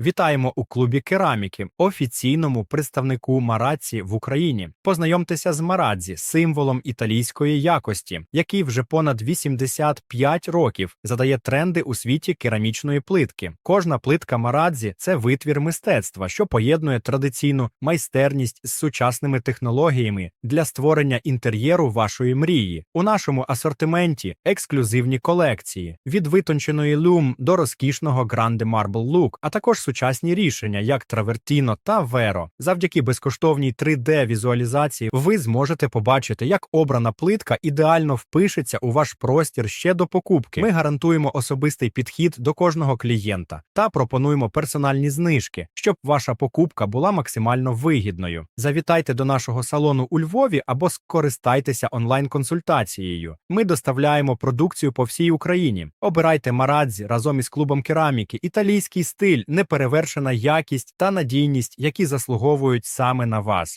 Вітаємо у клубі кераміки, офіційному представнику Марадзі в Україні. Познайомтеся з Марадзі, символом італійської якості, який вже понад 85 років задає тренди у світі керамічної плитки. Кожна плитка Марадзі це витвір мистецтва, що поєднує традиційну майстерність з сучасними технологіями для створення інтер'єру вашої мрії. У нашому асортименті ексклюзивні колекції від витонченої люм до розкішного Grande Marble Look, а також сучасні рішення, як Travertino та Vero. Завдяки безкоштовній 3D-візуалізації ви зможете побачити, як обрана плитка ідеально впишеться у ваш простір ще до покупки. Ми гарантуємо особистий підхід до кожного клієнта та пропонуємо персональні знижки, щоб ваша покупка була максимально вигідною. Завітайте до нашого салону у Львові або скористайтеся онлайн-консультацією. Ми доставляємо продукцію по всій Україні. Обирайте Марадзі разом із клубом кераміки, італійський стиль, неперевершена якість та надійність, які заслуговують саме на вас.